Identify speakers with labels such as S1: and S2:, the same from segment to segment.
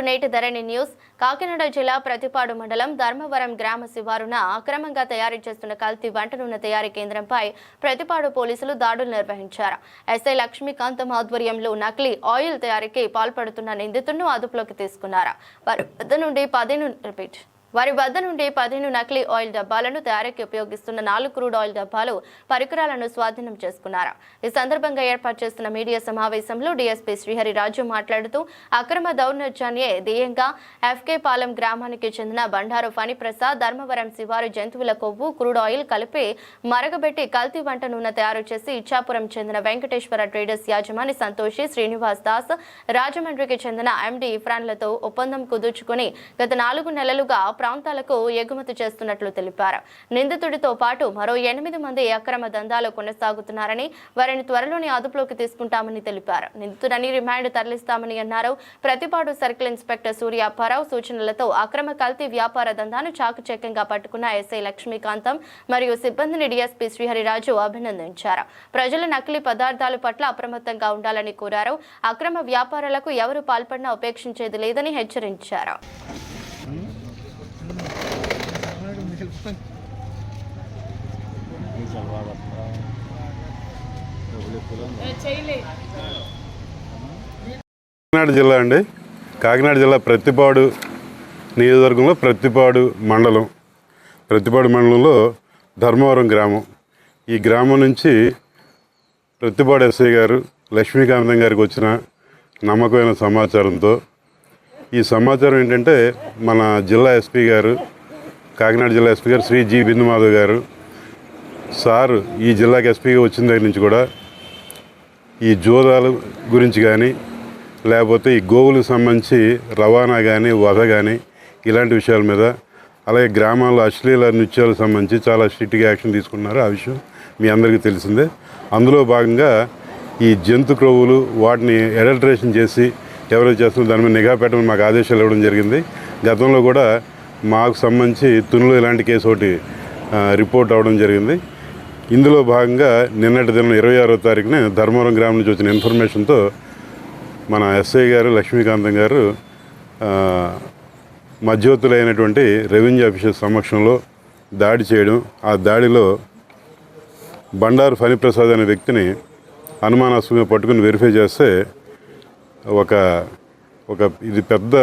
S1: To నేటి ధరణి news. Kakinada జిల్లా ప్రతిపాడు మండలం ధర్మవరం గ్రామ శివారున అక్రమంగా తయారు చేస్తున్న కల్తీ వంట నూనె తయారీ కేంద్రంపై ప్రతిపాడు పోలీసులు దాడులు నిర్వహించారు. ఎస్ఐ లక్ష్మీకాంతం ఆధ్వర్యంలో నకిలీ ఆయిల్ తయారీకి పాల్పడుతున్న నిందితులను అదుపులోకి తీసుకున్నారు. వారి వద్ద నుండి పదిహేను రిపీట్. వారి వద్ద నుండి పదిహేను నకిలీ ఆయిల్ డబ్బాలను తయారీకి ఉపయోగిస్తున్న నాలుగు క్రూడ్ ఆయిల్ డబ్బాలు పరికరాలను స్వాధీనం చేసుకున్నారు. ఈ సందర్భంగా ఏర్పాటు చేస్తున్న మీడియా సమావేశంలో డీఎస్పీ శ్రీహరి రాజు మాట్లాడుతూ అక్రమ దౌర్నత్యాన్ని ధ్యేయంగా ఎఫ్కే పాలెం గ్రామానికి చెందిన బండారు ఫణిప్రసాద్ ధర్మవరం శివారు జంతువుల కొవ్వు క్రూడ్ ఆయిల్ కలిపి మరగబెట్టి కల్తీ వంట నూనె తయారు చేసి ఇచ్చాపురం చెందిన వెంకటేశ్వర ట్రేడర్స్ యాజమాని సంతోషి శ్రీనివాస్ దాస్ రాజమండ్రికి చెందిన ఎండి ఇఫ్రాన్లతో ఒప్పందం కుదుర్చుకుని గత నాలుగు నెలలుగా ప్రాంతాలకు ఎగుమతి చేస్తున్నట్లు తెలిపారు. నిందితుడితో పాటు మరో ఎనిమిది మంది అక్రమ దందాలు కొనసాగుతున్నారని వారిని త్వరలోనే అదుపులోకి తీసుకుంటామని తెలిపారు. నిందితుడని రిమాండ్ తరలిస్తామని అన్నారు. ప్రతిపాడు సర్కిల్ ఇన్స్పెక్టర్ సూర్య అప్పారావు సూచనలతో అక్రమ కల్తీ వ్యాపార దందాను చాకుచక్యంగా పట్టుకున్న ఎస్ఐ లక్ష్మీకాంతం మరియు సిబ్బందిని డిఎస్పీ శ్రీహరిరాజు అభినందించారు. ప్రజలు నకిలీ పదార్థాల పట్ల అప్రమత్తంగా ఉండాలని కోరారు. అక్రమ వ్యాపారాలకు ఎవరు పాల్పడినా ఉపేక్షించేది లేదని హెచ్చరించారు.
S2: కాకినాడ జిల్లా అండి. కాకినాడ జిల్లా ప్రతిపాడు నియోజకవర్గంలో ప్రతిపాడు మండలం. ప్రతిపాడు మండలంలో ధర్మవరం గ్రామం. ఈ గ్రామం నుంచి ప్రతిపాడు ఎస్ఐ గారు లక్ష్మీకాంతం గారికి వచ్చిన నమ్మకమైన సమాచారంతో ఈ సమాచారం ఏంటంటే మన జిల్లా ఎస్పీ గారు కాకినాడ జిల్లా ఎస్పీ గారు శ్రీ జి బిందు మాధవ్ గారు. సార్ ఈ జిల్లాకి ఎస్పీగా వచ్చిన దగ్గర నుంచి కూడా ఈ జోదాల గురించి కానీ లేకపోతే ఈ గోవులకు సంబంధించి రవాణా కానీ వధ కానీ ఇలాంటి విషయాల మీద అలాగే గ్రామాల్లో అశ్లీల నృత్యాలకు సంబంధించి చాలా స్ట్రిక్ట్గా యాక్షన్ తీసుకున్నారు. ఆ విషయం మీ అందరికీ తెలిసిందే. అందులో భాగంగా ఈ జంతు క్రొవ్వులు వాటిని అడల్ట్రేషన్ చేసి ఎవరైతే చేస్తున్నారో దాని మీద నిఘా పెట్టమని మాకు ఆదేశాలు ఇవ్వడం జరిగింది. గతంలో కూడా మాకు సంబంధించి తునులు ఇలాంటి కేసు ఒకటి రిపోర్ట్ అవ్వడం జరిగింది. ఇందులో భాగంగా నిన్నటి దినం ఇరవై ఆరో తారీఖున ధర్మవరం గ్రామం నుంచి వచ్చిన ఇన్ఫర్మేషన్తో మన ఎస్ఐ గారు లక్ష్మీకాంతం గారు మధ్యవర్తులైనటువంటి రెవెన్యూ ఆఫీసర్ సమక్షంలో దాడి చేయడం ఆ దాడిలో బండారు ఫణిప్రసాద్ అనే వ్యక్తిని అనుమానాస్పదంగా పట్టుకుని వెరిఫై చేస్తే ఒక ఒక ఇది పెద్ద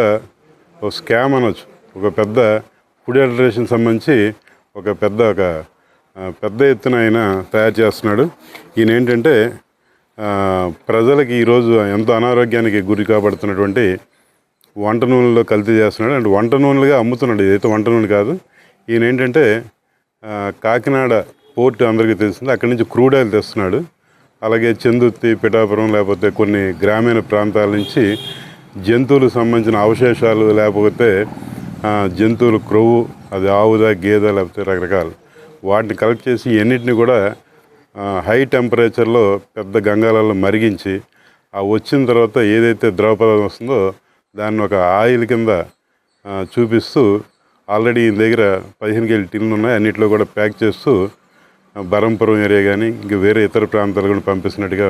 S2: స్కామ్ అనొచ్చు. ఒక పెద్ద ఫుడ్ అడల్టరేషన్ సంబంధించి ఒక పెద్ద ఒక పెద్ద ఎత్తున ఆయన తయారు చేస్తున్నాడు. ఈయన ఏంటంటే ప్రజలకి ఈరోజు ఎంతో అనారోగ్యానికి గురి కాబడుతున్నటువంటి వంట నూనెలో కల్తీ చేస్తున్నాడు. అంటే వంట నూనెలుగా అమ్ముతున్నాడు. ఇదైతే వంట నూనె కాదు. ఈయన ఏంటంటే కాకినాడ పోర్ట్ అందరికీ తెలిసింది. అక్కడి నుంచి క్రూడ్ ఆయిల్ తెస్తున్నాడు. అలాగే చందుర్తి పిఠాపురం లేకపోతే కొన్ని గ్రామీణ ప్రాంతాల నుంచి జంతువులకు సంబంధించిన అవశేషాలు లేకపోతే జంతువులు క్రొవ్వు అది ఆవుదా గేదె లేకపోతే రకరకాలు. వాటిని కలెక్ట్ చేసి ఎన్నిటిని కూడా హై టెంపరేచర్లో పెద్ద గంగాలలో మరిగించి ఆ వచ్చిన తర్వాత ఏదైతే ద్రవ పదార్థం వస్తుందో దాన్ని ఒక ఆయిల్ కింద చూపిస్తూ ఆల్రెడీ ఈయన దగ్గర పదిహేను కేజీ టిన్లు ఉన్నాయి. అన్నింటిలో కూడా ప్యాక్ చేస్తూ బరంపురం ఏరియా కానీ ఇంక వేరే ఇతర ప్రాంతాలు కూడా పంపిస్తున్నట్టుగా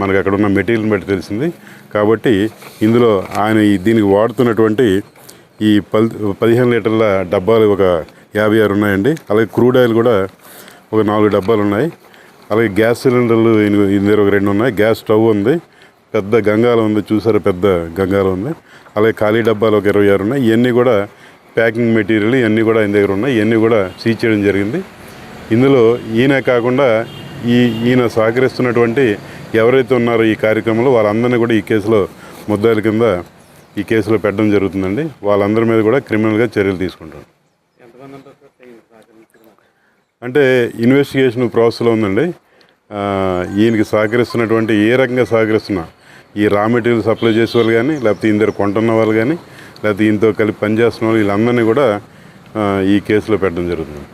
S2: మనకు అక్కడ ఉన్న మెటీరియల్ బట్టి తెలిసింది. కాబట్టి ఇందులో ఆయన దీనికి వాడుతున్నటువంటి ఈ పల్ పదిహేను లీటర్ల డబ్బాలు ఒక యాభై ఆరు ఉన్నాయండి. అలాగే క్రూడ్ ఆయిల్ కూడా ఒక నాలుగు డబ్బాలు ఉన్నాయి. అలాగే గ్యాస్ సిలిండర్లు ఈయన ఒక రెండు ఉన్నాయి. గ్యాస్ స్టవ్ ఉంది. పెద్ద గంగాల ఉంది. చూసారా? పెద్ద గంగాల ఉంది. అలాగే ఖాళీ డబ్బాలు ఒక ఇరవై ఆరు ఉన్నాయి. ఇవన్నీ కూడా ప్యాకింగ్ మెటీరియల్ ఇవన్నీ కూడా ఆయన దగ్గర ఉన్నాయి. ఇవన్నీ కూడా సీజ్ చేయడం జరిగింది. ఇందులో ఈయన కాకుండా ఈ ఈయన సహకరిస్తున్నటువంటి ఎవరైతే ఉన్నారో ఈ కార్యక్రమంలో వాళ్ళందరినీ కూడా ఈ కేసులో ముద్దాయిల కింద ఈ కేసులో పెట్టడం జరుగుతుందండి. వాళ్ళందరి మీద కూడా క్రిమినల్గా చర్యలు తీసుకుంటాం అంటే ఇన్వెస్టిగేషన్ ప్రాసెస్లో ఉందండి. ఈయనకి సహకరిస్తున్నటువంటి ఏ రకంగా సహకరిస్తున్నా ఈ రా మెటీరియల్ సప్లై చేసే వాళ్ళు కానీ లేకపోతే ఈయన దగ్గర కొంటున్న వాళ్ళు కానీ లేకపోతే ఈయనతో కలిపి పనిచేస్తున్న వాళ్ళు వీళ్ళందరినీ కూడా ఈ కేసులో పెట్టడం జరుగుతుంది.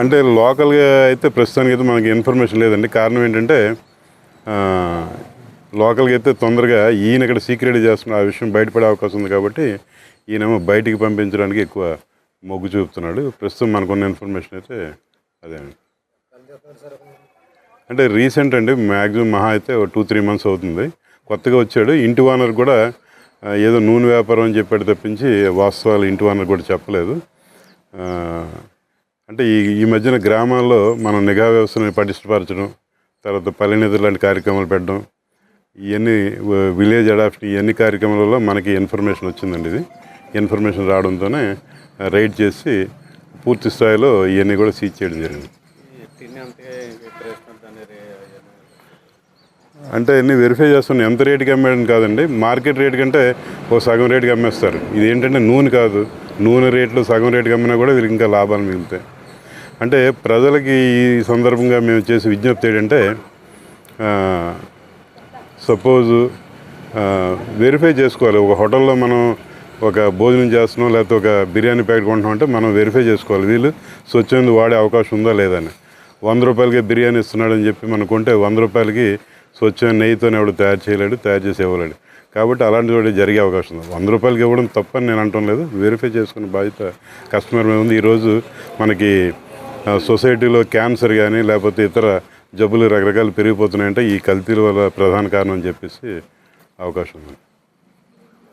S2: అంటే లోకల్గా అయితే ప్రస్తుతానికి అయితే మనకి ఇన్ఫర్మేషన్ లేదండి. కారణం ఏంటంటే లోకల్గా అయితే తొందరగా ఈయన ఇక్కడ సీక్రెట్ చేస్తున్న ఆ విషయం బయటపడే అవకాశం ఉంది కాబట్టి ఈయనేమో బయటికి పంపించడానికి ఎక్కువ మొగ్గు చూపుతున్నాడు. ప్రస్తుతం మనకున్న ఇన్ఫర్మేషన్ అయితే అదే. అంటే రీసెంట్ అండి మ్యాక్సిమం మహా అయితే ఒక టూ త్రీ మంత్స్ అవుతుంది. కొత్తగా వచ్చాడు. ఇంటి ఓనర్ కూడా ఏదో నూనె వ్యాపారం అని చెప్పాడు తప్పించి వాస్తవాలు ఇంటి ఓనర్ కూడా చెప్పలేదు. అంటే ఈ ఈ మధ్యన గ్రామాల్లో మనం నిఘా వ్యవస్థను పటిష్టపరచడం తర్వాత పల్లెనిధులు లాంటి కార్యక్రమాలు పెట్టడం ఇవన్నీ విలేజ్ అడాప్షన్ ఇవన్నీ కార్యక్రమాలలో మనకి ఇన్ఫర్మేషన్ వచ్చిందండి ఇది. ఇన్ఫర్మేషన్ రావడంతోనే రైడ్ చేసి పూర్తి స్థాయిలో ఇవన్నీ కూడా సీజ్ చేయడం జరిగింది. అంటే అన్నీ వెరిఫై చేస్తున్నాం ఎంత రేటుకి అమ్మేయడం కాదండి. మార్కెట్ రేట్ కంటే ఓ సగం రేటుకి అమ్మేస్తారు. ఇది ఏంటంటే నూనె కాదు. నూనె రేట్లు సగం రేటుకి అమ్మినా కూడా వీళ్ళకి ఇంకా లాభాలు మిగులుతాయి. అంటే ప్రజలకి ఈ సందర్భంగా మేము చేసే విజ్ఞప్తి ఏంటంటే సపోజు వెరిఫై చేసుకోవాలి. ఒక హోటల్లో మనం ఒక భోజనం చేస్తున్నాం లేకపోతే ఒక బిర్యానీ ప్యాకెట్ కొంటున్నాం అంటే మనం వెరిఫై చేసుకోవాలి. వీళ్ళు స్వచ్ఛంది వాడే అవకాశం ఉందా లేదని వంద రూపాయలకి బిర్యానీ ఇస్తున్నాడని చెప్పి మనం కొంటే వంద రూపాయలకి స్వచ్ఛమైన నెయ్యితోనే ఎవడు తయారు చేయలేడు తయారు చేసి ఇవ్వలేడు. కాబట్టి అలాంటి కూడా జరిగే అవకాశం ఉంది. వంద రూపాయలకి ఇవ్వడం తప్పని నేను అంటం లేదు. వెరిఫై చేసుకునే బాధ్యత కస్టమర్ మీద ఉంది. ఈరోజు మనకి సొసైటీలో క్యాన్సర్ కానీ లేకపోతే ఇతర జబ్బులు రకరకాలు పెరిగిపోతున్నాయంటే ఈ కల్తీల వల్ల ప్రధాన కారణం అని చెప్పేసి అవకాశం ఉంది.